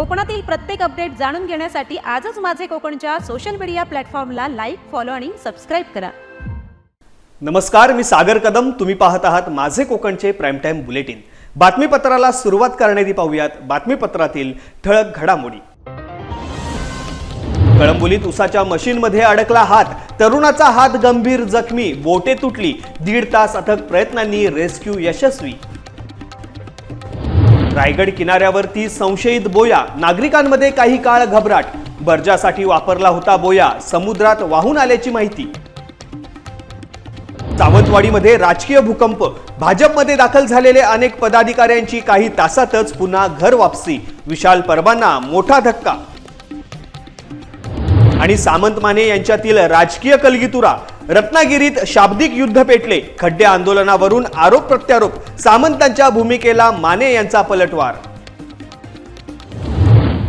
कोकणातील प्रत्येक अपडेट जाणून घेण्यासाठी आजच माझे कोकणच्या सोशल मीडिया प्लॅटफॉर्मला लाईक फॉलो आणि सबस्क्राईब करा. नमस्कार मी सागर कदम. तुम्ही पाहत आहात माझे कोकणचे प्राईम टाईम बुलेटिन बातमीपत्राला सुरुवात करण्याआधी पाहूयात बातमीपत्रातील ठळक घडामोडी. कळंबोलीत उसाच्या मशीनमध्ये अडकला हात. तरुणाचा हात गंभीर जखमी. बोटे तुटली. दीड तास अथक प्रयत्नांनी रेस्क्यू यशस्वी. रायगड किनाऱ्यावरती संशयित बोया. नागरिकांमध्ये काही काळ घबराट. बर्जासाठी वापरला होता बोया. समुद्रात वाहून आल्याची माहिती. सावंतवाडीमध्ये राजकीय भूकंप. भाजपमध्ये दाखल झालेले अनेक पदाधिकाऱ्यांची काही तासातच पुन्हा घर वापसी. विशाल परबांना मोठा धक्का. आणि सामंत माने यांच्यातील राजकीय कलगीतुरा. रत्नागिरीत शाब्दिक युद्ध पेटले. खड्डे आंदोलनावरून आरोप प्रत्यारोप. सामंतांच्या भूमिकेला माने यांचा पलटवार.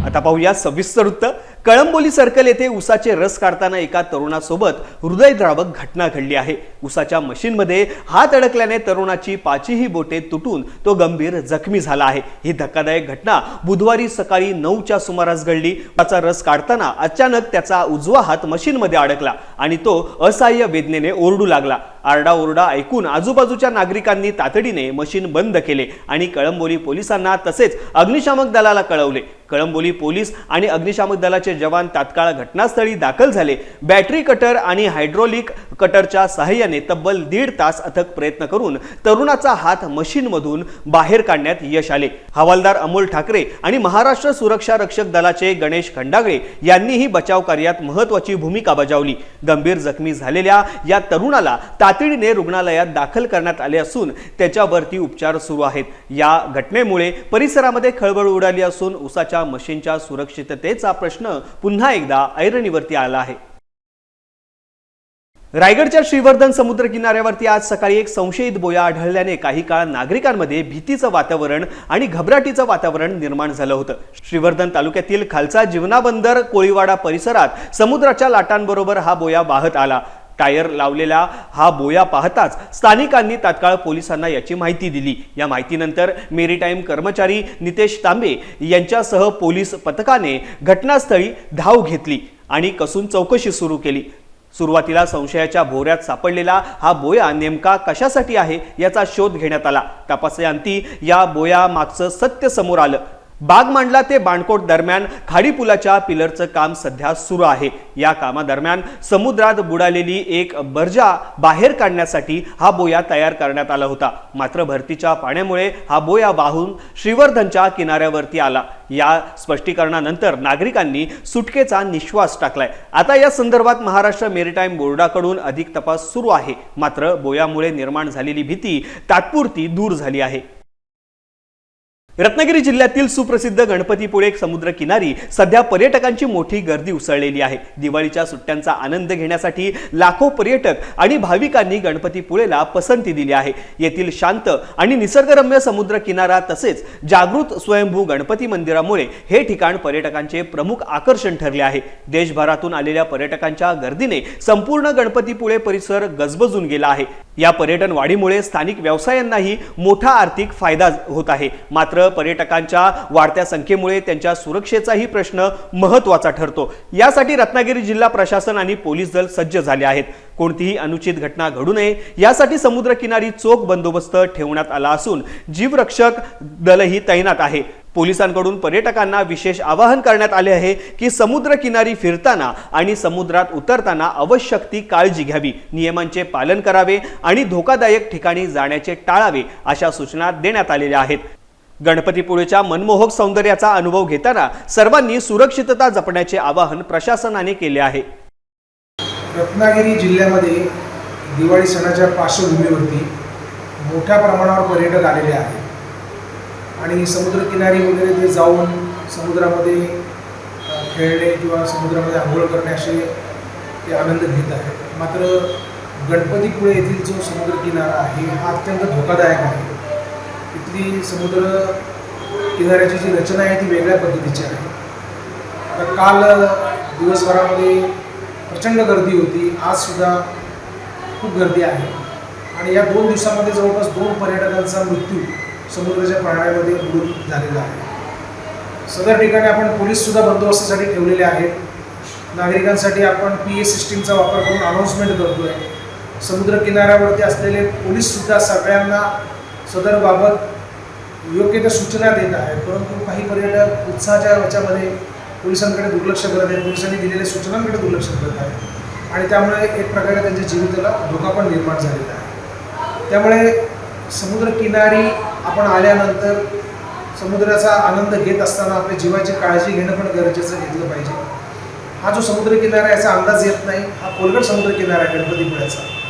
आता पाहूया सविस्तर वृत्त कळंबोली सर्कल येथे उसाचे रस काढताना एका तरुणासोबत हृदयद्रावक घटना घडली आहे. उसाच्या मशीनमध्ये हात अडकल्याने तरुणाची पाचीही बोटे तुटून तो गंभीर जखमी झाला आहे. ही धक्कादायक घटना बुधवारी सकाळी नऊच्या सुमारास घडली. त्याचा रस काढताना अचानक त्याचा उजवा हात मशीनमध्ये अडकला आणि तो असहाय्य वेदनेने ओरडू लागला. आरडाओरडा ऐकून आजूबाजूच्या नागरिकांनी तातडीने मशीन बंद केले आणि कळंबोली पोलिसांना तसेच अग्निशामक दलाला कळवले. कळंबोली पोलीस आणि अग्निशामक दलाचे जवान तात्काळ घटनास्थळी दाखल झाले. बॅटरी कटर आणि हायड्रोलिक कटरच्या सहाय्याने तब्बल दीड तास अथक प्रयत्न करून तरुणाचा हात मशीनमधून बाहेर काढण्यात यश आले. हवालदार अमोल ठाकरे आणि महाराष्ट्र सुरक्षा रक्षक दलाचे गणेश खंडागळे यांनीही बचाव कार्यात महत्वाची भूमिका बजावली. गंभीर जखमी झालेल्या या तरुणाला तातडीने रुग्णालयात दाखल करण्यात आले असून त्याच्यावरती उपचार सुरू आहेत. या घटनेमुळे परिसरामध्ये खळबळ उडाली असून उसाच्या मशीनच्या सुरक्षिततेचा प्रश्न पुन्हा एकदा ऐरणीवरती आला आहे. रायगडच्या श्रीवर्धन समुद्र किनाऱ्यावरती आज सकाळी एक संशयित बोया आढळल्याने काही काळ नागरिकांमध्ये भीतीचं वातावरण आणि घबराटीचं वातावरण निर्माण झालं होतं. श्रीवर्धन तालुक्यातील खालचा जीवनाबंदर कोळीवाडा परिसरात समुद्राच्या लाटांबरोबर हा बोया वाहत आला. टायर लावलेला हा बोया पाहताच स्थानिकांनी तात्काळ पोलिसांना याची माहिती दिली. या माहितीनंतर मेरीटाईम कर्मचारी नितेश तांबे यांच्यासह पोलीस पथकाने घटनास्थळी धाव घेतली आणि कसून चौकशी सुरू केली. सुरुवातीला संशयाच्या भोऱ्यात सापडलेला हा बोया नेमका कशासाठी आहे याचा शोध घेण्यात आला. तपासाअंती या बोया मागचं सत्य समोर आलं. बाग मांडला ते बाणकोट दरम्यान खाडी पुलाच्या पिलरचं काम सध्या सुरू आहे. या कामादरम्यान समुद्रात बुडालेली एक बर्जा बाहेर काढण्यासाठी हा बोया तयार करण्यात आला होता. मात्र भरतीच्या पाण्यामुळे हा बोया वाहून श्रीवर्धनच्या किनाऱ्यावरती आला. या स्पष्टीकरणानंतर नागरिकांनी सुटकेचा निश्वास टाकलाय. आता या संदर्भात महाराष्ट्र मेरीटाईम बोर्डाकडून अधिक तपास सुरू आहे. मात्र बोयामुळे निर्माण झालेली भीती तात्पुरती दूर झाली आहे. रत्नागिरी जिल्ह्यातील सुप्रसिद्ध गणपतीपुळे समुद्र किनारी सध्या पर्यटकांची मोठी गर्दी उसळलेली आहे. दिवाळीच्या सुट्ट्यांचा आनंद घेण्यासाठी लाखो पर्यटक आणि भाविकांनी गणपतीपुळेला पसंती दिली आहे. येथील शांत आणि निसर्गरम्य समुद्र किनारा तसेच जागृत स्वयंभू गणपती मंदिरामुळे हे ठिकाण पर्यटकांचे प्रमुख आकर्षण ठरले आहे. देशभरातून आलेल्या पर्यटकांच्या गर्दीने संपूर्ण गणपतीपुळे परिसर गजबजून गेला आहे. या पर्यटन वाढीमुळे स्थानिक व्यवसायांनाही मोठा आर्थिक फायदा होत आहे. मात्र पर्यटकांच्या वाढत्या संख्येमुळे त्यांच्या सुरक्षेचाही प्रश्न महत्त्वाचा ठरतो. यासाठी रत्नागिरी जिल्हा प्रशासन आणि पोलीस दल सज्ज झाले आहेत. कोणतीही अनुचित घटना घडू नये यासाठी समुद्रकिनारी चोख बंदोबस्त ठेवण्यात आला असून जीवरक्षक दलही तैनात आहे. पोलिसांकडून पर्यटकांना विशेष आवाहन करण्यात आले आहे की समुद्र किनारी फिरताना आणि समुद्रात उतरताना आवश्यक ती काळजी घ्यावी. नियमांचे पालन करावे आणि धोकादायक ठिकाणी जाण्याचे टाळावे अशा सूचना देण्यात आलेल्या आहेत. गणपतीपुळेच्या मनमोहक सौंदर्याचा अनुभव घेताना सर्वांनी सुरक्षितता जपण्याचे आवाहन प्रशासनाने केले आहे. रत्नागिरी जिल्ह्यामध्ये दिवाळी सणाच्या पार्श्वभूमीवरती मोठ्या प्रमाणावर पर्यटक आलेले आहेत. आणि समुद्रकिनारी वगैरे ते जाऊन समुद्रामध्ये खेळणे किंवा समुद्रामध्ये आंघोळ करणे असे ते आनंद घेत आहेत. मात्र गणपतीपुळे येथील जो समुद्रकिनारा आहे हा अत्यंत धोकादायक आहे. इथली समुद्र किनाऱ्याची जी रचना आहे ती वेगळ्या पद्धतीची आहे. आता काल दिवसभरामध्ये प्रचंड गर्दी होती. आजसुद्धा खूप गर्दी आहे. आणि या दोन दिवसामध्ये जवळपास दोन पर्यटकांचा मृत्यू समुद्राच्या पाण्यामध्ये बुडून झालेला आहे. सदर ठिकाणी आपण पोलीससुद्धा बंदोबस्तासाठी ठेवलेले आहेत. नागरिकांसाठी आपण पी ए सिस्टीमचा वापर करून अनाऊन्समेंट करतो आहे समुद्र किनाऱ्यावरती असलेले पोलीससुद्धा सगळ्यांना सदरबाबत योग्य त्या सूचना देत आहेत. परंतु काही पर्यटक उत्साहाच्या याच्यामध्ये पोलिसांकडे दुर्लक्ष करत आहेत. पोलिसांनी दिलेल्या सूचनांकडे दुर्लक्ष करत आहेत. आणि त्यामुळे एक प्रकारे त्यांच्या जीविताला धोका पण निर्माण झालेला आहे. त्यामुळे समुद्रकिनारी आपण आल्यानंतर समुद्राचा आनंद घेत असताना आपल्या जीवाची काळजी घेणं पण गरजेचं घेतलं पाहिजे. हा जो समुद्रकिनारा याचा अंदाज येत नाही. हा खोलगट समुद्रकिनारा आहे गणपतीपुळ्याचा.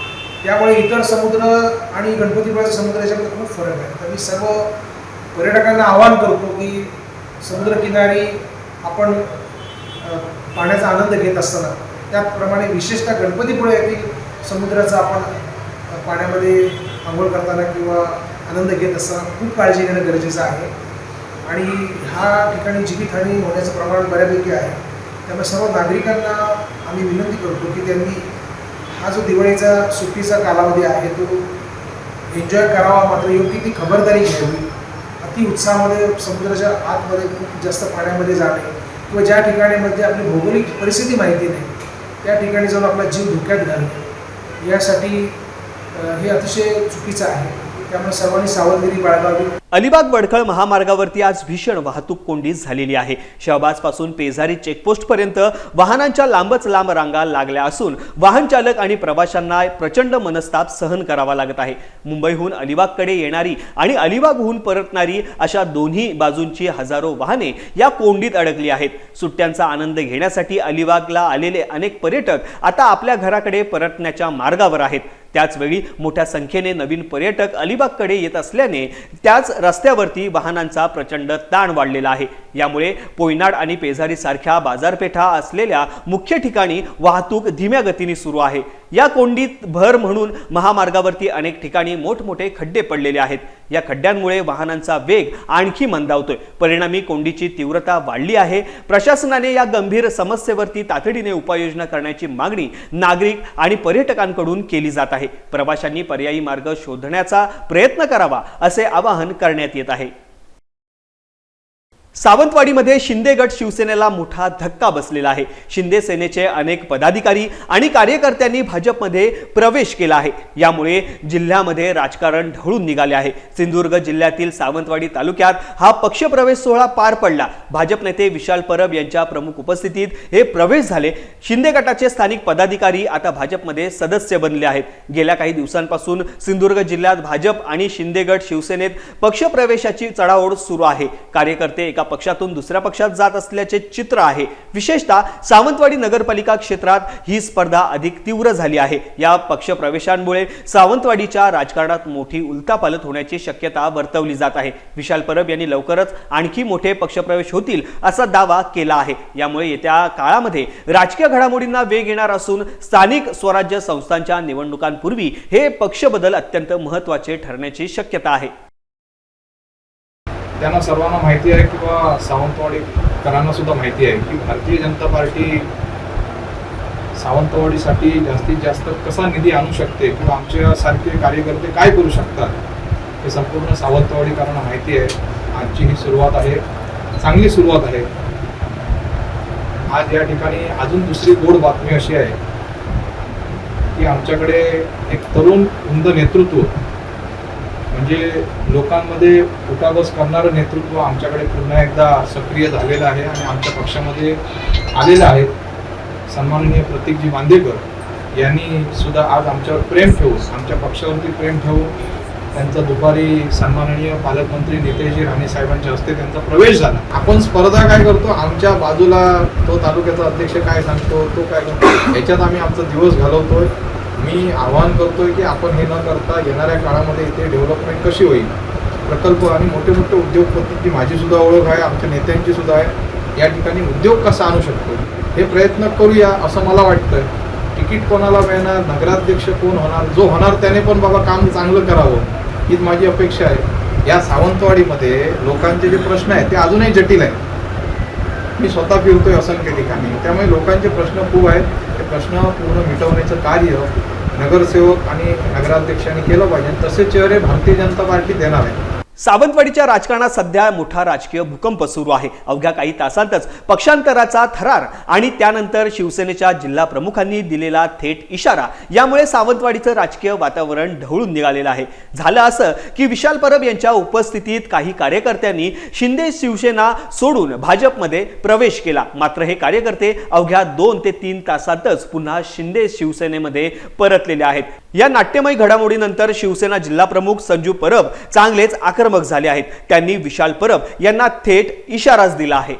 त्यामुळे इतर समुद्र आणि गणपतीपुळाचा समुद्र याच्यामध्ये खूप फरक आहे. तर मी सर्व पर्यटकांना आवाहन करतो की समुद्रकिनारी आपण पाण्याचा आनंद घेत असताना त्याप्रमाणे विशेषतः गणपतीपुळे येथील समुद्राचा आपण पाण्यामध्ये आंघोळ करताना किंवा आनंद घेत असताना खूप काळजी घेणं गरजेचं आहे. आणि ह्या ठिकाणी जीवितहानी होण्याचं प्रमाण बऱ्यापैकी आहे. त्यामुळे सर्व नागरिकांना आम्ही विनंती करतो की त्यांनी हा जो दिवाळीचा सुट्टीचा कालावधी आहे तो एन्जॉय करावा मात्र योग्य ती खबरदारी घ्यावी. अति उत्साहामध्ये समुद्राच्या आतमध्ये खूप जास्त पाण्यामध्ये जाणे किंवा ज्या ठिकाणीमध्ये आपली भौगोलिक परिस्थिती माहिती नाही त्या ठिकाणी जाऊन आपला जीव धोक्यात घालणे. यासाठी हे अतिशय चुकीचं आहे. त्यामुळे सर्वांनी सावधगिरी बाळगावी. अलिबाग वडखळ महामार्गावरती आज भीषण वाहतूक कोंडी झालेली आहे. शहबाजपासून पेजारी चेकपोस्टपर्यंत वाहनांच्या लांबच लांब रांगा लागल्या असून वाहन चालक आणि प्रवाशांना प्रचंड मनस्ताप सहन करावा लागत आहे. मुंबईहून अलिबागकडे येणारी आणि अलिबागहून परतणारी अशा दोन्ही बाजूंची हजारो वाहने या कोंडीत अडकली आहेत. सुट्ट्यांचा आनंद घेण्यासाठी अलिबागला आलेले अनेक पर्यटक आता आपल्या घराकडे परतण्याच्या मार्गावर आहेत. त्याचवेळी मोठ्या संख्येने नवीन पर्यटक अलिबागकडे येत असल्याने त्याच रस्त्यावरती वाहनांचा प्रचंड ताण वाढलेला आहे. यामुळे पोयनाड आणि पेजारी सारख्या बाजारपेठा असलेल्या मुख्य ठिकाणी वाहतूक धीम्या गतीने सुरू आहे. या कोंडीत भर म्हणून महामार्गावरती अनेक ठिकाणी मोठमोठे खड्डे पडलेले आहेत. या खड्ड्यांमुळे वाहनांचा वेग आणखी मंदावतोय. परिणामी कोंडीची तीव्रता वाढली आहे. प्रशासनाने या गंभीर समस्येवरती तातडीने उपाययोजना करण्याची मागणी नागरिक आणि पर्यटकांकडून केली जात आहे. प्रवाशांनी पर्यायी मार्ग शोधण्याचा प्रयत्न करावा असे आवाहन करण्यात येत आहे. सावंतवाडीमध्ये शिंदे गट शिवसेनेला मोठा धक्का बसलेला आहे. शिंदे सेनेचे अनेक पदाधिकारी आणि कार्यकर्त्यांनी भाजपमध्ये प्रवेश केला आहे. यामुळे जिल्ह्यामध्ये राजकारण ढवळून निघाले आहे. सिंधुदुर्ग जिल्ह्यातील सावंतवाडी तालुक्यात हा पक्षप्रवेश सोहळा पार पडला. भाजप नेते विशाल परब यांच्या प्रमुख उपस्थितीत हे प्रवेश झाले. शिंदे गटाचे स्थानिक पदाधिकारी आता भाजपमध्ये सदस्य बनले आहेत. गेल्या काही दिवसांपासून सिंधुदुर्ग जिल्ह्यात भाजप आणि शिंदे गट शिवसेनेत पक्षप्रवेशाची चढाओढ सुरू आहे. कार्यकर्ते एका पक्षातून दुसऱ्या पक्षात जात असल्याचे चित्र आहे. विशेषतः सावंतवाडी नगरपालिका क्षेत्रात ही स्पर्धा अधिक तीव्र झाली आहे. या पक्षप्रवेशांमुळे सावंतवाडीच्या राजकारणात मोठी उलतापालत होण्याची शक्यता वर्तवली जात आहे. विशाल परब यांनी लवकरच आणखी मोठे पक्षप्रवेश होतील असा दावा केला आहे. यामुळे येत्या काळामध्ये राजकीय घडामोडींना वेग येणार असून स्थानिक स्वराज्य संस्थांच्या निवडणुकांपूर्वी हे पक्षबदल अत्यंत महत्त्वाचे ठरण्याची शक्यता आहे. त्यांना सर्वांना माहिती आहे किंवा सावंतवाडीकरांना सुद्धा माहिती आहे की भारतीय जनता पार्टी सावंतवाडीसाठी जास्तीत जास्त कसा निधी आणू शकते किंवा आमच्यासारखे कार्यकर्ते काय करू शकतात हे संपूर्ण सावंतवाडीकरांना माहिती आहे. आजची ही सुरुवात आहे. चांगली सुरुवात आहे. आज या ठिकाणी अजून दुसरी गोड बातमी अशी आहे की आमच्याकडे एक तरुण उमद नेतृत्व म्हणजे लोकांमध्ये उठाबस करणारं नेतृत्व आमच्याकडे पुन्हा एकदा सक्रिय झालेलं आहे आणि आमच्या पक्षामध्ये आलेलं आहे. सन्माननीय प्रतीकजी वांदेकर यांनी सुद्धा आज आमच्यावर प्रेम ठेवून आमच्या पक्षावरती प्रेम ठेवून त्यांचा दुपारी सन्माननीय पालकमंत्री नितेशजी राणे साहेबांच्या हस्ते त्यांचा प्रवेश झाला. आपण स्पर्धा काय करतो? आमच्या बाजूला तो तालुक्याचा अध्यक्ष काय सांगतो? तो काय करतो? याच्यात आम्ही आमचा दिवस घालवतोय. मी आवाहन करतोय की आपण हे न करता येणाऱ्या काळामध्ये इथे डेव्हलपमेंट कशी होईल? प्रकल्प आणि मोठे मोठे उद्योगपतींची माझी सुद्धा ओळख आहे आमच्या नेत्यांची सुद्धा आहे या ठिकाणी उद्योग कसा आणू शकतो? हे प्रयत्न करूया असं मला वाटतं तिकीट कोणाला मिळणार नगराध्यक्ष कोण होणार जो होणार त्याने पण बाबा काम चांगलं करावं हीच माझी अपेक्षा आहे. या सावंतवाडीमध्ये लोकांचे जे प्रश्न आहेत ते अजूनही जटिल आहेत. मी स्वतः फिरतोय असंख्य ठिकाणी. त्यामुळे लोकांचे प्रश्न खूप आहेत. प्रश्न पूर्ण मिटवण्याचं कार्य नगरसेवक आणि नगराध्यक्षांनी केलं पाहिजे. तसे चेहरे भारतीय जनता पार्टी देणार आहे. सावंतवाडीच्या राजकारणात सध्या मोठा राजकीय भूकंप सुरू आहे. अवघ्या काही तासांतच पक्षांतराचा थरार आणि त्यानंतर शिवसेनेच्या जिल्हा प्रमुखांनी दिलेला थेट इशारा यामुळे सावंतवाडीचं राजकीय वातावरण ढवळून निघालेलं आहे. झालं असं की विशाल परब यांच्या उपस्थितीत काही कार्यकर्त्यांनी शिंदे शिवसेना सोडून भाजपमध्ये प्रवेश केला. मात्र हे कार्यकर्ते अवघ्या दोन ते तीन तासातच पुन्हा शिंदे शिवसेनेमध्ये परतलेले आहेत. या नाट्यमय घडामोडीनंतर शिवसेना जिल्हा प्रमुख संजू परब चांगलेच आक्रमक झाले आहेत. त्यांनी विशाल परब यांना थेट इशाराच दिला आहे.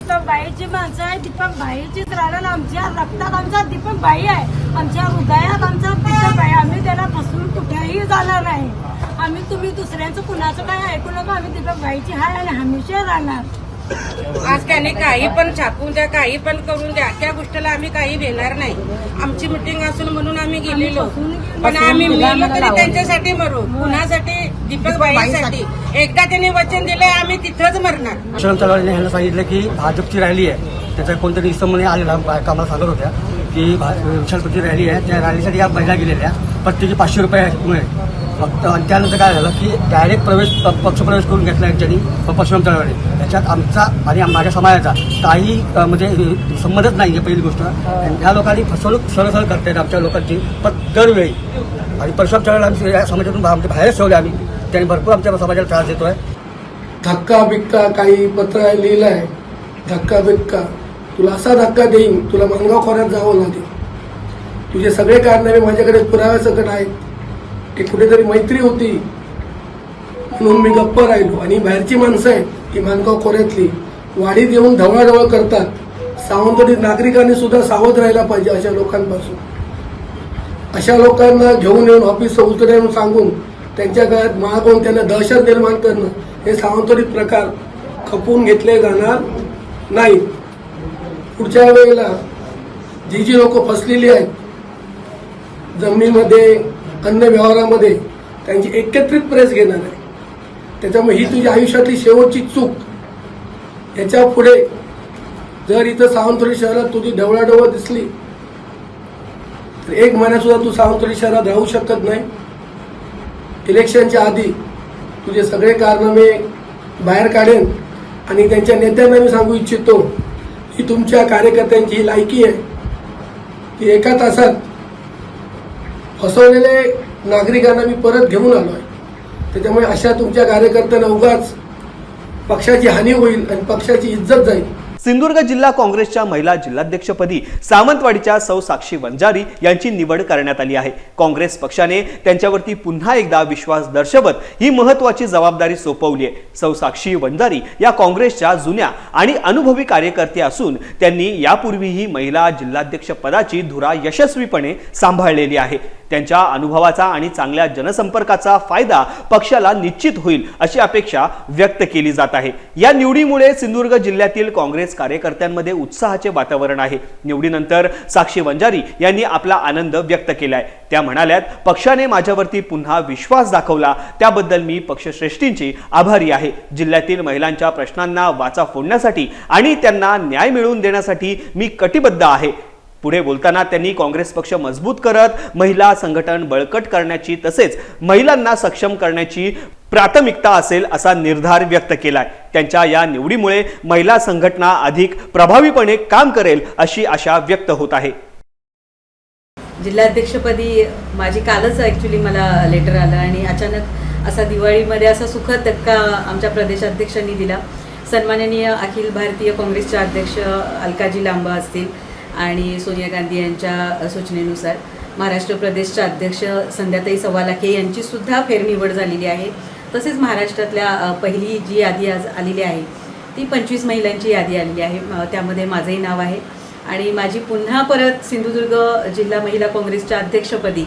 दीपक बाईची माणसं आहे दीपक बाईचीच राहणार आमच्या रक्तात आमचा दीपक बाई आहे. आमच्या हृदयात आमचा दीपक बाई. आम्ही त्याला फसवून कुठेही जाणार नाही. आम्ही तुम्ही दुसऱ्यांचं कुणाचं काय ऐकू नका. आम्ही दीपक बाईची हाय आणि हमेशा राहणार. आज त्याने काही पण छापून द्या काही पण करून द्या त्या गोष्टीला आम्ही काही देणार नाही. आमची मिटिंग असून म्हणून आम्ही गेलेलो. पण आम्ही मेलो तरी त्यांच्यासाठी मरू. कुणासाठी? दीपक बाईसाठी. एकदा त्यांनी वचन दिले आम्ही तिथंच मरणार. शरण चळवळीने ह्यांना सांगितलं की भाजपची रॅली आहे. त्याचा कोणतरी इसमने आलेला बायका आम्हाला सांगत होत्या की विशालपती रॅली आहे. त्या रॅलीसाठी या महिला गेलेल्या. प्रत्येकी पाचशे रुपये फक्त आणि त्यानंतर काय झालं की डायरेक्ट प्रवेश पक्षप्रवेश करून घेतला यांच्यानी परशुराम चळवळी त्याच्यात आमचा आणि माझ्या समाजाचा काही म्हणजे संबंधच नाही आहे पहिली गोष्ट. आणि ह्या लोकांनी फसवणूक सरळ करता करतायत आमच्या लोकांची पण दरवेळी. आणि परशुराम चळवळ आम्ही या समाजातून आमच्या बाहेरच ठेवले आम्ही. त्यांनी भरपूर आमच्या समाजाला त्रास देतोय. धक्का बिक्का काही पत्र लिहिलं आहे. धक्का बिक्का. तुला असा धक्का देईन तुला मानगाव खोऱ्यात जावं लागेल. तुझे सगळे कारनामे माझ्याकडे पुराव्यासकट आहेत. की कुठेतरी मैत्री होती. म्हणून मी गप्प राहिलो. आणि बाहेरची माणसं आहेत की मानगाव खोऱ्यातली वाढीत येऊन ढवळाढवळ करतात. सावंतवाडी नागरिकांनी सुद्धा सावध राहायला पाहिजे अशा लोकांपासून. अशा लोकांना घेऊन येऊन ऑफिस उतर येऊन सांगून त्यांच्या घरात मागून त्यांना दहशत निर्माण करणं हे सावंतवाडी प्रकार खपवून घेतले जाणार नाहीत पुढच्या वेळेला जी जी लोक फसलेली आहेत जमिनीमध्ये अन्य व्यवहारामध्ये त्यांची एकत्रित प्रेस घेणार आहे. त्याच्यामुळे ही तुझ्या आयुष्यातली शेवटची चूक. याच्यापुढे जर इथं सावंतवाडी शहरात तुझी ढवळाढवळ दिसली तर एक महिन्यात सुद्धा तू सावंतवाडी शहरात राहू शकत नाही. इलेक्शनच्या आधी तुझे सगळे कारनामे बाहेर काढेन आणि त्यांच्या नेत्यांना मी सांगू इच्छितो की तुमच्या कार्यकर्त्यांची ही लायकी आहे की एका तासात फसवलेले नागरिकांना मी परत घेऊन आलो आहे त्याच्यामुळे अशा तुमच्या कार्यकर्त्यांना उगाच पक्षाची हानी होईल आणि पक्षाची इज्जत जाईल. सिंधुदुर्ग जिल्हा काँग्रेसच्या महिला जिल्हाध्यक्षपदी सावंतवाडीच्या सौ साक्षी वंजारी यांची निवड करण्यात आली आहे. काँग्रेस पक्षाने त्यांच्यावरती पुन्हा एकदा विश्वास दर्शवत ही महत्वाची जबाबदारी सोपवली आहे. सौ साक्षी वंजारी या काँग्रेसच्या जुन्या आणि अनुभवी कार्यकर्त्या असून त्यांनी यापूर्वीही महिला जिल्हाध्यक्ष पदाची धुरा यशस्वीपणे सांभाळलेली आहे. त्यांच्या अनुभवाचा आणि चांगल्या जनसंपर्काचा फायदा पक्षाला निश्चित होईल अशी अपेक्षा व्यक्त केली जात आहे. या निवडीमुळे सिंधुदुर्ग जिल्ह्यातील काँग्रेस कार्यकर्त्यांमध्ये उत्साहाचे वातावरण आहे. निवडीनंतर साक्षी वंजारी यांनी आपला आनंद व्यक्त केलाय. त्या म्हणाल्यात पक्षाने माझ्यावरती पुन्हा विश्वास दाखवला. त्याबद्दल मी पक्षश्रेष्ठींची आभारी आहे. जिल्ह्यातील महिलांच्या प्रश्नांना वाचा फोडण्यासाठी आणि त्यांना न्याय मिळवून देण्यासाठी मी कटिबद्ध आहे. पुढे बोलताना त्यांनी काँग्रेस पक्ष मजबूत करत महिला संघटन बळकट करण्याची तसेच महिलांना सक्षम करण्याची प्राथमिकता असेल असा निर्धार व्यक्त केलाय. त्यांच्या या निवडीमुळे महिला संघटना अधिक प्रभावीपणे काम करेल अशी आशा व्यक्त होत आहे. जिल्हाध्यक्षपदी माझी कालच ॲक्च्युली मला लेटर आलं आणि अचानक असा दिवाळीमध्ये असा सुखद धक्का आमच्या प्रदेशाध्यक्षांनी दिला. सन्माननीय अखिल भारतीय काँग्रेसचे अध्यक्ष अलकाजी लांबा असतील आणि सोनिया गांधी यांच्या सूचनेनुसार महाराष्ट्र प्रदेशच्या अध्यक्ष संध्याताई सवालाखे यांची सुद्धा फेरनिवड झालेली आहे. तसेच महाराष्ट्रातल्या पहिली जी यादी आज आलेली आहे ती पंचवीस महिलांची यादी आलेली आहे. त्यामध्ये माझंही नाव आहे. आणि माझी पुन्हा परत सिंधुदुर्ग जिल्हा महिला काँग्रेसच्या अध्यक्षपदी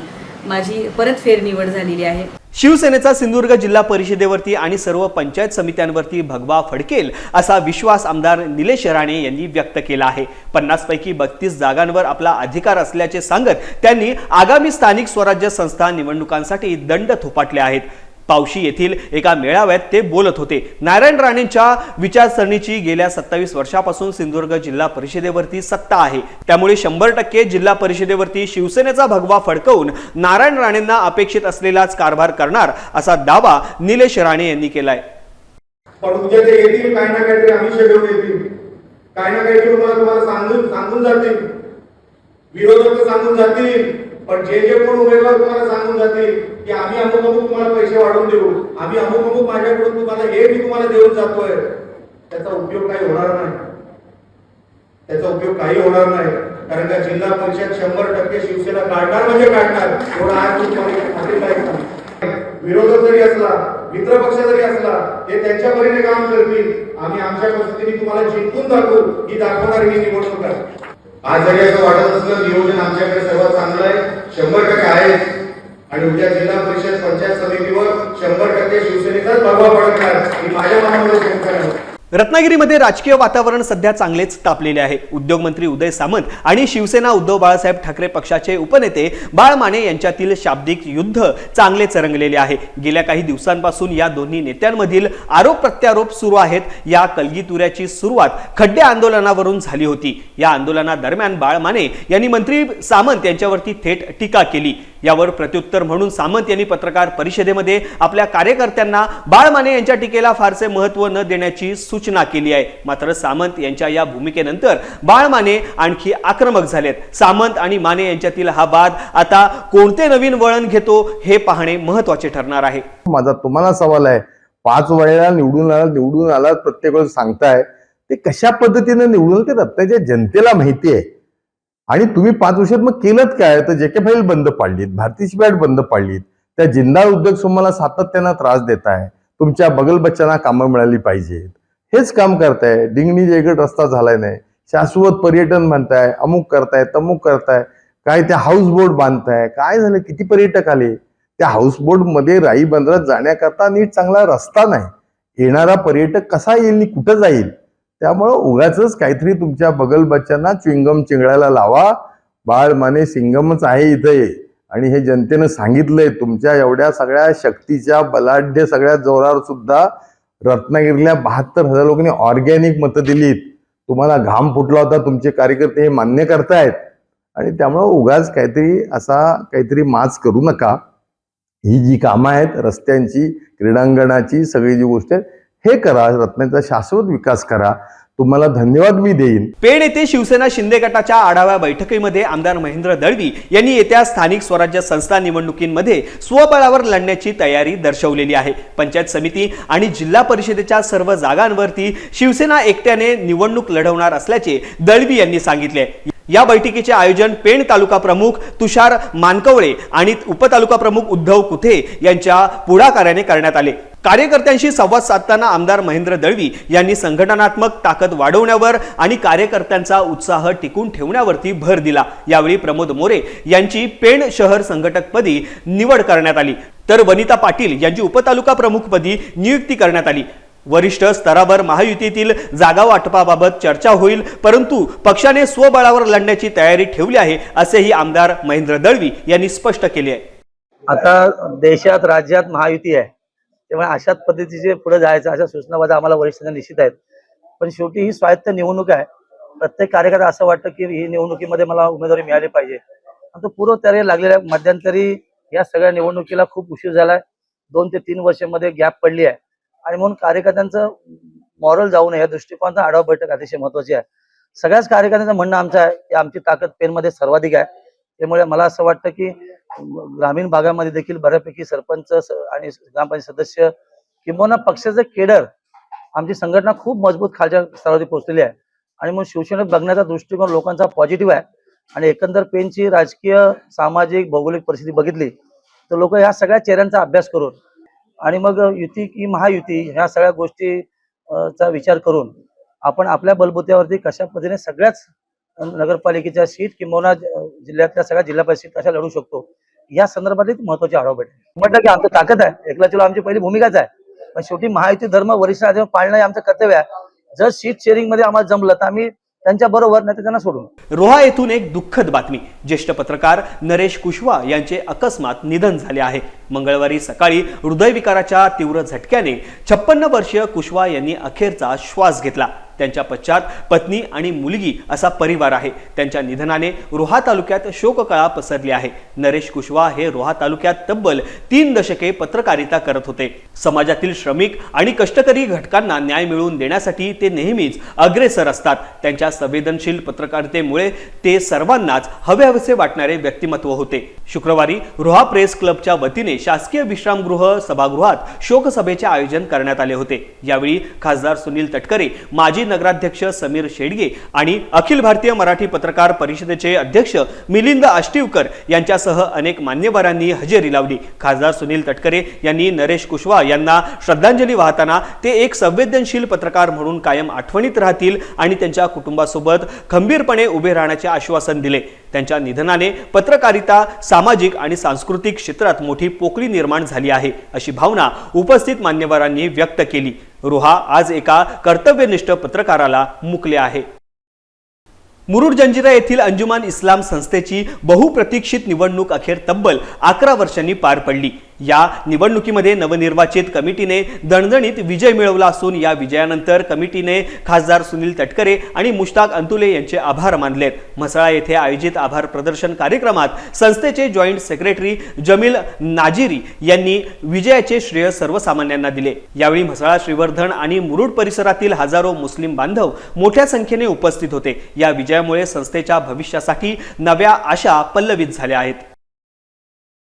माझी परत फेरनिवड झालेली आहे. शिवसेनेचा सिंधुदुर्ग जिल्हा परिषदेवरती आणि सर्व पंचायत समित्यांवरती भगवा फडकेल असा विश्वास आमदार निलेश राणे यांनी व्यक्त केला आहे. पन्नासपैकी बत्तीस जागांवर आपला अधिकार असल्याचे सांगत त्यांनी आगामी स्थानिक स्वराज्य संस्था निवडणुकांसाठी दंड थोपाटले आहेत. पावशी येथील एका मेळाव्यात ते बोलत होते. नारायण राणेंच्या विचारसरणीची गेल्या सत्तावीस वर्षापासून सिंधुदुर्ग जिल्हा परिषदेवरती सत्ता आहे. त्यामुळे शंभर टक्के जिल्हा परिषदेवरती शिवसेनेचा भगवा फडकवून नारायण राणेंना अपेक्षित असलेलाच कारभार करणार असा दावा निलेश राणे यांनी केलाय. पण उद्या ते येतील काही ना काहीतरी आमिष घेऊन येतील. काही ना काहीतरी तुम्हाला तुम्हाला सांगून सांगून जातील. विरोधक सांगून जातील. पण जे जे कोण उमेदवार तुम्हाला सांगून जातील की आम्ही अमुक अमुक तुम्हाला पैसे वाढवून देऊ आम्ही अमुक अमुक माझ्याकडून तुम्हाला हे मी तुम्हाला देऊन जातोय त्याचा उपयोग काही होणार नाही. त्याचा उपयोग काही होणार नाही. कारण का जिल्हा परिषद शंभर टक्के शिवसेना काढणार म्हणजे काढणार. एवढा आज तुम्हाला विरोधक जरी असला मित्र पक्ष जरी असला ते त्यांच्या परीने काम करतील. आम्ही आमच्या पद्धतीने तुम्हाला जिंकून दाखवू ही दाखवणारी ही निवडणूक आहे. आज जरी असं वाटत असलं नियोजन आमच्याकडे सर्वात चांगलं आहे शंभर टक्के आहे आणि उद्या जिल्हा परिषद पंचायत समितीवर शंभर टक्के शिवसेनेचाच प्रभाव पडणार ही माझ्या मनामध्ये रत्नागिरीमध्ये राजकीय वातावरण सध्या चांगलेच तापलेले आहे. उद्योगमंत्री उदय सामंत आणि शिवसेना उद्धव बाळासाहेब ठाकरे पक्षाचे उपनेते बाळ माने यांच्यातील शाब्दिक युद्ध चांगले चरंगलेले आहे. गेल्या काही दिवसांपासून या दोन्ही नेत्यांमधील आरोप प्रत्यारोप सुरू आहेत. या कलगीतुऱ्याची सुरुवात खड्डे आंदोलनावरून झाली होती. या आंदोलनादरम्यान बाळ माने यांनी मंत्री सामंत यांच्यावरती थेट टीका केली. यावर प्रत्युत्तर म्हणून सामंत यांनी पत्रकार परिषदेमध्ये आपल्या कार्यकर्त्यांना बाळ माने यांच्या टीकेला फारसे महत्त्व न देण्याची सूचना केली आहे. मात्र सामंत यांच्या या भूमिकेनंतर बाळ माने आणखी आक्रमक झालेत. सामंत आणि माने यांच्यातील हा वाद आता कोणते नवीन वळण घेतो हे पाहणे महत्त्वाचे ठरणार आहे. माझा तुम्हाला सवाल आहे पाच वेळेला निवडून आला निवडून आला प्रत्येक वेळेस सांगताय ते कशा पद्धतीने निवडून ते रत्नाच्या जनतेला माहिती आहे. आणि तुम्ही पाच वर्षात मग केलं काय? तर जे के फाईल बंद पाडलीत भारतीय शिपॅट बंद पाडलीत त्या जिंदा उद्योग समूहाला सातत्यानं त्रास देत आहे. तुमच्या बगल बच्चांना कामं मिळाली पाहिजेत. हेच काम करताय. डिंगणी जयगड रस्ता झालाय नाही. शाश्वत पर्यटन म्हणताय अमुक करताय तमुक करताय. काय त्या हाऊस बोट बांधताय? काय झालं? किती पर्यटक आले? त्या हाऊसबोटमध्ये राई बंदरात जाण्याकरता नीट चांगला रस्ता नाही. येणारा पर्यटक कसा येईल आणि कुठं जाईल? त्यामुळं उगाच काहीतरी तुमच्या बगल बच्चांना चिंगम चिंगळायला लावा. बाळ माने सिंगमच आहे इथे. आणि हे जनतेनं सांगितलंय तुमच्या एवढ्या सगळ्या शक्तीच्या बलाढ्य सगळ्या जोरावर सुद्धा रत्नागिरीला बहात्तर हजार लोकांनी ऑर्गॅनिक मतं दिलीत. तुम्हाला घाम फुटला होता तुमचे कार्यकर्ते हे मान्य करतायत. आणि त्यामुळं उगाच काहीतरी असा काहीतरी माच करू नका. ही जी कामं आहेत रस्त्यांची क्रीडांगणाची सगळी जी गोष्ट आहे हे करा रत्नाचा शाश्वत विकास करा. तुम्हाला धन्यवाद मी देईन. पेण येथे शिवसेना शिंदे गटाच्या आढावा बैठकीमध्ये आमदार महेंद्र दळवी यांनी येत्या स्थानिक स्वराज्य संस्था निवडणुकींमध्ये स्वबळावर लढण्याची तयारी दर्शवलेली आहे. पंचायत समिती आणि जिल्हा परिषदेच्या सर्व जागांवरती शिवसेना एकट्याने निवडणूक लढवणार असल्याचे दळवी यांनी सांगितले. या बैठकीचे आयोजन पेण तालुका प्रमुख तुषार मानकवळे आणि उपतालुका प्रमुख उद्धव कुथे यांच्या पुढाकाराने करण्यात आले. कार्यकर्त्यांशी संवाद साधताना आमदार महेंद्र दळवी यांनी संघटनात्मक ताकद वाढवण्यावर आणि कार्यकर्त्यांचा उत्साह टिकून ठेवण्यावरती भर दिला. यावेळी प्रमोद मोरे यांची पेण शहर संघटकपदी निवड करण्यात आली. तर वनिता पाटील यांची उपतालुका प्रमुखपदी नियुक्ती करण्यात आली. वरिष्ठ स्तरावर महायुतीतील जागा वाटपाबाबत चर्चा होईल परंतु पक्षाने स्वबळावर लढण्याची तयारी ठेवली आहे असेही आमदार महेंद्र दळवी यांनी स्पष्ट केले आहे. आता देशात राज्यात महायुती आहे. त्यामुळे अशाच पद्धतीचे पुढे जायचं अशा सूचनाबाधा आम्हाला वरिष्ठांना निश्चित आहेत. पण शेवटी ही स्वायत्त निवडणूक आहे. प्रत्येक कार्यकर्ता असं वाटतं की ही निवडणुकीमध्ये मला उमेदवारी मिळाली पाहिजे. आणि तो पूर्व तयारी लागलेल्या मध्यंतरी या सगळ्या निवडणुकीला खूप उशीर झालाय. दोन ते तीन वर्षामध्ये गॅप पडली आहे. आणि म्हणून कार्यकर्त्यांचं मॉरल जाऊ नये या दृष्टिकोनाचा आढावा बैठक अतिशय महत्वाची आहे. सगळ्याच कार्यकर्त्यांचं म्हणणं आमचं आहे की आमची ताकद पेनमध्ये सर्वाधिक आहे. त्यामुळे मला असं वाटतं की ग्रामीण भागामध्ये देखील बऱ्यापैकी सरपंच आणि ग्रामपंचायत सदस्य किंवा पक्षाचं केडर आमची संघटना खूप मजबूत खालच्या स्तरावरती पोहोचलेली आहे. आणि म्हणून शिवसेना बघण्याचा दृष्टिकोन लोकांचा पॉझिटिव्ह आहे. आणि एकंदर पेनची राजकीय सामाजिक भौगोलिक परिस्थिती बघितली तर लोक ह्या सगळ्या चेहऱ्यांचा अभ्यास करून आणि मग युती की महायुती ह्या सगळ्या गोष्टी चा विचार करून आपण आपल्या बलबुत्यावरती कशा पद्धतीने सगळ्याच नगरपालिकेच्या सीट किंवा जिल्ह्यातल्या सगळ्या जिल्हा परिषद कशा लढू शकतो या संदर्भातली महत्वाची आढावा म्हटलं की आमचं ताकद आहे. एकला चलो आमची पहिली भूमिकाच आहे. पण शेवटी महायुती धर्म वरिष्ठ आधी पाळणं आमचं कर्तव्य आहे. जर सीट शेअरिंगमध्ये आम्हाला जमलं तर आम्ही त्यांच्या बरोबर नाही त्यांना सोडून. रोहा येथून एक दुःखद बातमी. ज्येष्ठ पत्रकार नरेश कुशवा यांचे अकस्मात निधन झाले आहे. मंगळवारी सकाळी हृदयविकाराच्या तीव्र झटक्याने छप्पन्न वर्षीय कुशवा यांनी अखेरचा श्वास घेतला. त्यांच्या पश्चात पत्नी आणि मुलगी असा परिवार आहे. त्यांच्या निधनाने रोहा तालुक्यात शोककळा पसरली आहे. नरेश कुशवा हे रोहा तालुक्यात तब्बल तीन दशके पत्रकारिता करत होते. समाजातील श्रमिक आणि कष्टकरी घटकांना न्याय मिळवून देण्यासाठी ते नेहमीच अग्रेसर असतात. त्यांच्या संवेदनशील पत्रकारितेमुळे ते सर्वांनाच हवे हवेहवेसे वाटणारे व्यक्तिमत्व होते. शुक्रवारी रोहा प्रेस क्लबच्या वतीने शासकीय विश्रामगृह सभागृहात शोकसभेचे आयोजन करण्यात आले होते. यावेळी खासदार सुनील तटकरे माजी नगराध्यक्ष समीर शेडगे आणि अखिल भारतीय मराठी पत्रकार परिषदेचे अध्यक्ष मिलिंद आष्टीवकर यांच्यासह अनेक मान्यवरांनी हजेरी लावली. खासदार सुनील तटकरे यांनी नरेश कुशवा यांना श्रद्धांजली वाहताना ते एक संवेदनशील पत्रकार म्हणून कायम आठवणीत राहतील आणि त्यांच्या कुटुंबासोबत खंबीरपणे उभे राहण्याचे आश्वासन दिले. त्यांच्या निधनाने पत्रकारिता सामाजिक आणि सांस्कृतिक क्षेत्रात मोठी पोकळी निर्माण झाली आहे अशी भावना उपस्थित मान्यवरांनी व्यक्त केली. रोहा आज एका कर्तव्यनिष्ठ पत्रकाराला मुकले आहे. मुरुड जंजिरा येथील अंजुमान इस्लाम संस्थेची बहुप्रतीक्षित निवडणूक अखेर तब्बल अकरा वर्षांनी पार पडली. या निवडणुकीमध्ये नवनिर्वाचित कमिटीने दणदणीत विजय मिळवला असून या विजयानंतर कमिटीने खासदार सुनील तटकरे आणि मुश्ताक अंतुले यांचे आभार मानलेत म्हसळा येथे आयोजित आभार प्रदर्शन कार्यक्रमात संस्थेचे जॉईंट सेक्रेटरी जमील नाजिरी यांनी विजयाचे श्रेय सर्वसामान्यांना दिले. यावेळी म्हसळा श्रीवर्धन आणि मुरुड परिसरातील हजारो मुस्लिम बांधव मोठ्या संख्येने उपस्थित होते. या विजयामुळे संस्थेच्या भविष्यासाठी नव्या आशा पल्लवित झाल्या आहेत.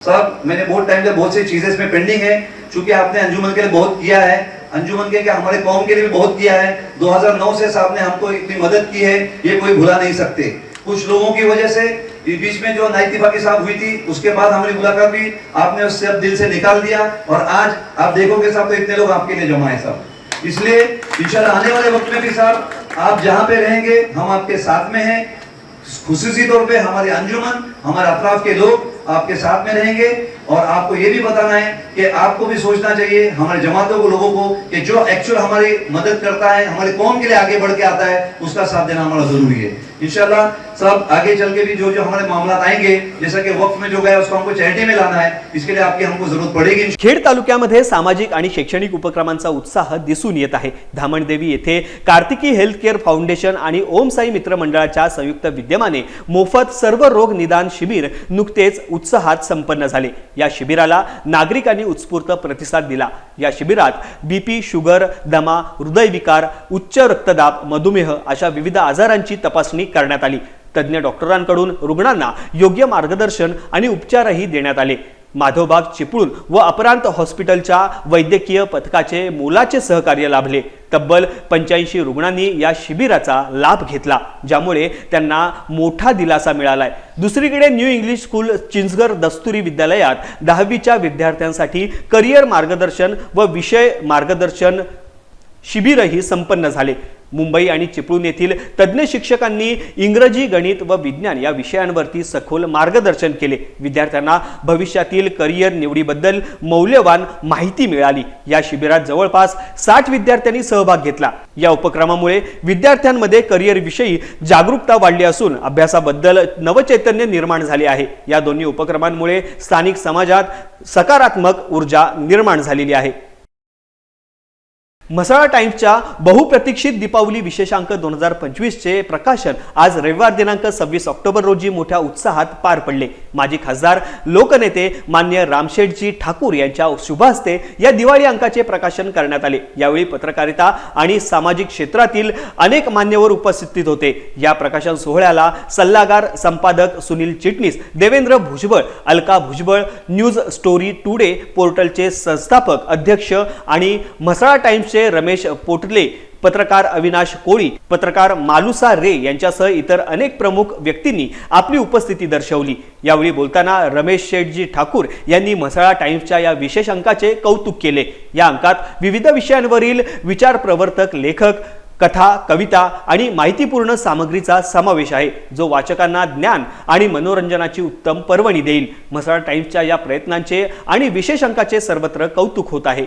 साहब मैंने बहुत टाइम से बहुत सी चीज़ें इसमें पेंडिंग है। क्योंकि आपने अंजुमन के लिए बहुत किया है अंजुमन के, के हमारे कौम के लिए भी बहुत किया है। 2009 से साहब ने हमको इतनी मदद की है ये कोई भुला नहीं सकते। कुछ लोगों की वजह से बीच में जो नाइतिफाकी साहब हुई थी उसके बाद हमारी मुलाकात भी आपने उससे अब दिल से निकाल दिया। और आज आप देखोगे साहब तो इतने लोग आपके लिए जमा है साहब। इसलिए इंशाल्लाह आने वाले वक्त में भी साहब आप जहाँ पे रहेंगे हम आपके साथ में हैं। खुसूसी तौर पे हमारे अंजुमन हमारे अतराफ के लोग आपके साथ में रहेंगे और आपको ये भी बताना है कि आपको भी सोचना चाहिए हमारे जमातों को लोगों को कि जो एक्चुअल हमारी मदद करता है हमारे कौम के लिए आगे बढ़ के आता है उसका साथ देना हमारा जरूरी है। इनशाला सब आगे चल के भी जो जो हमारे मामला आएंगे जैसा कि वक्त में जो गया उसको हमको चैरिटी में लाना है इसके लिए आपकी हमको जरूरत पड़ेगी। खेड तालुक्यामध्ये सामाजिक आणि शैक्षणिक उपक्रमांचा उत्साह दिसून येत आहे. धामणदेवी येथे कार्तिकी हेल्थ केअर फाउंडेशन आणि ओम साई मित्र मंडळाच्या संयुक्त विद्यमाने मोफत सर्व रोग निदान शिबिर नुकतेच उत्साहात संपन्न झाले. या शिबिराला नागरिकांनी उत्स्फूर्त प्रतिसाद दिला. या शिबिरात बीपी शुगर दमा हृदयविकार उच्च रक्तदाब मधुमेह अशा विविध आजारांची तपासणी करण्यात आली. तज्ज्ञ डॉक्टरांकडून रुग्णांना योग्य मार्गदर्शन आणि उपचारही देण्यात आले. माधवबाग चिपळूण व अपरांत हॉस्पिटलच्या वैद्यकीय पथकाचे मोलाचे सहकार्य लाभले. तब्बल पंच्याऐंशी रुग्णांनी या शिबिराचा लाभ घेतला ज्यामुळे त्यांना मोठा दिलासा मिळालाय. दुसरीकडे new English school Chinchghar Dasturi विद्यालयात दहावीच्या विद्यार्थ्यांसाठी करिअर मार्गदर्शन व विषय मार्गदर्शन शिबिरही संपन्न झाले. मुंबई आणि चिपळूण येथील तज्ज्ञ शिक्षकांनी इंग्रजी गणित व विज्ञान या विषयांवरती सखोल मार्गदर्शन केले. विद्यार्थ्यांना भविष्यातील करिअर निवडीबद्दल मौल्यवान माहिती मिळाली. या शिबिरात जवळपास साठ विद्यार्थ्यांनी सहभाग घेतला. या उपक्रमामुळे विद्यार्थ्यांमध्ये करिअरविषयी जागरूकता वाढली असून अभ्यासाबद्दल नवचैतन्य निर्माण झाले आहे. या दोन्ही उपक्रमांमुळे स्थानिक समाजात सकारात्मक ऊर्जा निर्माण झालेली आहे. म्हसाळा टाइम्सच्या बहुप्रतीक्षित दीपावली विशेषांक दोन हजार पंचवीसचे प्रकाशन आज रविवार दिनांक सव्वीस ऑक्टोबर रोजी मोठ्या उत्साहात पार पडले. माजी खासदार लोकनेते मान्य रामशेठजी ठाकूर यांच्या शुभ हस्ते या दिवाळी अंकाचे प्रकाशन करण्यात आले. यावेळी पत्रकारिता आणि सामाजिक क्षेत्रातील अनेक मान्यवर उपस्थित होते. या प्रकाशन सोहळ्याला सल्लागार संपादक Sunil Chitnis Devendra Bhujbal Alka Bhujbal news story today पोर्टलचे संस्थापक अध्यक्ष आणि म्हसाळा टाइम्सचे रमेश पोटले पत्रकार अविनाश कोळी पत्रकार मालुसा रे यांच्यासह इतर अनेक प्रमुख व्यक्तींनी आपली उपस्थिती दर्शवली. यावेळी बोलताना रमेश शेठजी ठाकूर यांनी म्हसळा टाइम्सच्या या विशेष अंकाचे कौतुक केले. या अंकात विविध विषयांवरील विचार प्रवर्तक लेखक कथा कविता आणि माहितीपूर्ण सामग्रीचा समावेश आहे जो वाचकांना ज्ञान आणि मनोरंजनाची उत्तम पर्वणी देईल. म्हसळा टाइम्सच्या या प्रयत्नांचे आणि विशेष अंकाचे सर्वत्र कौतुक होत आहे.